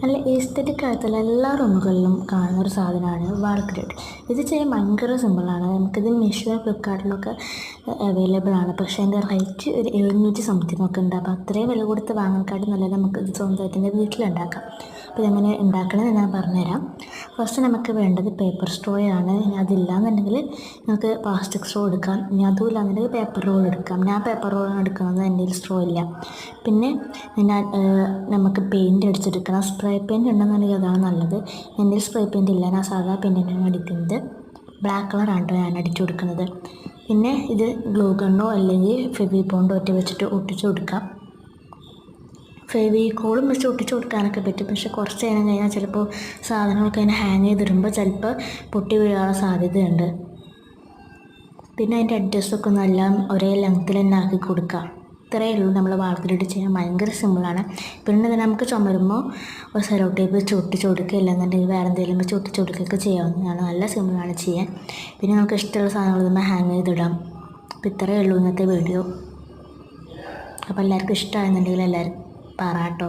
നല്ല എസ്തറ്റിക് ആയിട്ടുള്ള എല്ലാ റൂമുകളിലും കാണുന്ന ഒരു സാധനമാണ് വാൾ ഗ്രിഡ് ഇത് ചെയ്യാൻ ഭയങ്കര സിമ്പിളാണ് നമുക്കിത് മീഷോ ഫ്ലിപ്കാർട്ടിലൊക്കെ അവൈലബിൾ ആണ്. പക്ഷേ അതിന്റെ റേറ്റ് ഒരു എഴുന്നൂറ്റി സംതിങ് ഒക്കെ ഉണ്ട്. അപ്പോൾ അത്രയും വില കൊടുത്ത് വാങ്ങാൻ കാട്ടും നല്ലത് നമുക്ക് സ്വന്തമായിട്ട് വീട്ടിലുണ്ടാക്കാം അപ്പോൾ ഇതെങ്ങനെ ഉണ്ടാക്കണമെന്ന് ഞാൻ പറഞ്ഞുതരാം. ഫസ്റ്റ് നമുക്ക് വേണ്ടത് പേപ്പർ സ്ട്രോയാണ് ഇനി അതില്ലാന്നുണ്ടെങ്കിൽ നമുക്ക് പ്ലാസ്റ്റിക് സ്ട്രോ എടുക്കാം. ഇനി അതും ഇല്ലാന്നുണ്ടെങ്കിൽ പേപ്പർ റോൾ എടുക്കാം. ഞാൻ പേപ്പർ റോളാണ് എടുക്കുന്നത് എന്റെ കയ്യിൽ സ്ട്രോ ഇല്ല. പിന്നെ ഞാൻ നമുക്ക് പെയിന്റ് അടിച്ചെടുക്കണം. സ്പ്രേ പെയിന്റ് ഉണ്ടെന്നുണ്ടെങ്കിൽ അതാണ് നല്ലത്. എന്റെ സ്പ്രേ പെയിന്റ് ഇല്ല. ഞാൻ സാധാ പെയിന്റിനാണ് അടിക്കുന്നത്. ബ്ലാക്ക് കളറാണ് ഞാൻ അടിച്ചു കൊടുക്കുന്നത്. പിന്നെ ഇത് ഗ്ലൂ ഗണ്ണോ അല്ലെങ്കിൽ ഫെവി ബോണ്ടോ ഒറ്റ വെച്ചിട്ട് ഒട്ടിച്ചു കൊടുക്കാം. ഫെവിക്കോളും വെച്ച് ഒട്ടിച്ചു കൊടുക്കാനൊക്കെ പറ്റും. പക്ഷെ കുറച്ച് നേരം കഴിഞ്ഞാൽ ചിലപ്പോൾ സാധനങ്ങളൊക്കെ അതിനെ ഹാങ് ചെയ്തിടുമ്പോൾ ചിലപ്പോൾ പൊട്ടി വീഴാനുള്ള സാധ്യതയുണ്ട്. പിന്നെ അതിന്റെ അഡ്ജസ്റ്റൊക്കെ നല്ല ഒരേ ലെങ്ത്തിൽ തന്നെ ആക്കി കൊടുക്കുക ഇത്രയേ ഉള്ളൂ നമ്മൾ വാൾക്കിലിട്ട് ചെയ്യാൻ. ഭയങ്കര സിമ്പിളാണ് പിന്നെ നമുക്ക് ചുമരുമ്പോൾ ഒരു സെലോ ടേപ്പ് വെച്ച് ഒട്ടിച്ച് കൊടുക്കുക. ഇല്ലെന്നുണ്ടെങ്കിൽ വേറെ എന്തെങ്കിലും വെച്ച് ഒട്ടിച്ച് കൊടുക്കുകയൊക്കെ ചെയ്യാവുന്നതാണ്. നല്ല സിമ്പിളാണ് ചെയ്യാൻ. പിന്നെ നമുക്ക് ഇഷ്ടമുള്ള സാധനങ്ങൾ നമ്മൾ ഹാങ് ചെയ്തിടാം. അപ്പോൾ ഇത്രയേ ഉള്ളൂ ഇന്നത്തെ വീഡിയോ അപ്പോൾ എല്ലാവർക്കും ഇഷ്ടമായെന്നുണ്ടെങ്കിൽ എല്ലാവരും പറ കേട്ടോ